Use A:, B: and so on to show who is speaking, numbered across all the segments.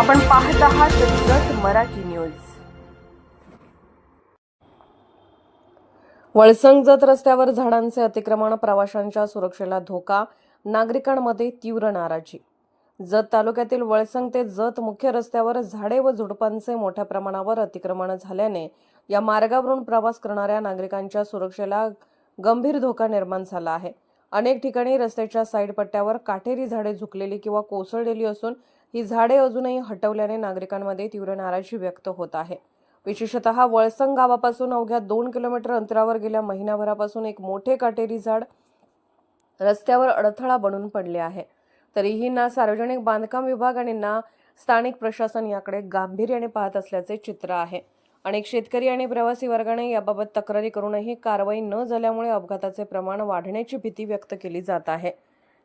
A: आपण पाहत आहात जत मराठी न्यूज. वळसंग जत रस्त्यावर झाडांचे अतिक्रमण प्रवाशांच्या सुरक्षेला धोका नागरिकांमध्ये तीव्र नाराजी. जत तालुक्यातील वळसंग ते जत मुख्य रस्त्यावर झाडे व झुडपांचे मोठ्या प्रमाणावर अतिक्रमण झाल्याने या मार्गावरून प्रवास करणाऱ्या नागरिकांच्या सुरक्षेला गंभीर धोका निर्माण झाला आहे. अनेक ठिकाणी रस्त्याच्या साईड पट्ट्यावर काटेरी झाडे झुकलेली किंवा कोसळलेली असून ही झाडे अजूनही हटवल्याने नागरिकांमध्ये तीव्र नाराजी व्यक्त होत आहे. विशेषतः वळसंग गावापासून अवघ्या दोन किलोमीटर अंतरावर गेल्या महिनाभरापासून एक मोठे काटेरी झाड रस्त्यावर अडथळा बनून पडले आहे. तरीही ना सार्वजनिक बांधकाम विभाग आणि ना स्थानिक प्रशासन याकडे गांभीर्याने पाहत असल्याचे चित्र आहे. अनेक शेतकरी आणि प्रवासी वर्गाने याबाबत तक्रारी करूनही कारवाई न झाल्यामुळे अपघाताचे प्रमाण वाढण्याची भीती व्यक्त केली जात आहे.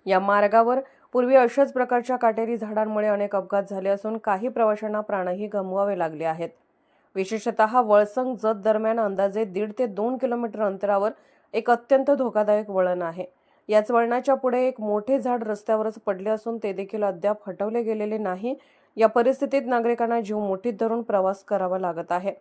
A: या मार्गावर पूर्वी अशाच प्रकारच्या काटेरी झाडांमुळे अनेक अपघात झाले असून काही प्रवाशांना प्राणही गमवावे लागले आहेत. विशेषतः वळसंग जत दरम्यान अंदाजे दीड ते दोन किलोमीटर अंतरावर एक अत्यंत धोकादायक वळण आहे. याच वळणाच्या पुढे एक मोठे झाड रस्त्यावरच पडले असून ते देखील अद्याप हटवले गेलेले नाही. या परिस्थितीत नागरिकांना जीव मुठीत धरून प्रवास करावा लागत आहे.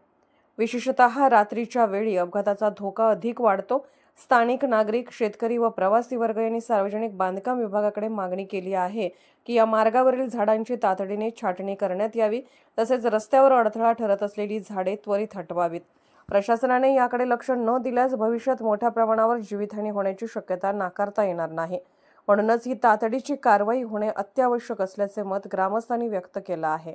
A: विशेषतः रात्रीच्या वेळी अपघाताचा धोका अधिक वाढतो. स्थानिक नागरिक शेतकरी व प्रवासी वर्ग यांनी सार्वजनिक बांधकाम विभागाकडे मागणी केली आहे की या मार्गावरील झाडांची तातडीने छाटणी करण्यात यावी तसेच रस्त्यावर अडथळा ठरत असलेली झाडे त्वरित हटवावीत. प्रशासनाने याकडे लक्ष न दिल्यास भविष्यात मोठ्या प्रमाणावर जीवितहानी होण्याची शक्यता नाकारता येणार नाही. म्हणूनच ही तातडीची कारवाई होणे अत्यावश्यक असल्याचे मत ग्रामस्थांनी व्यक्त केलं आहे.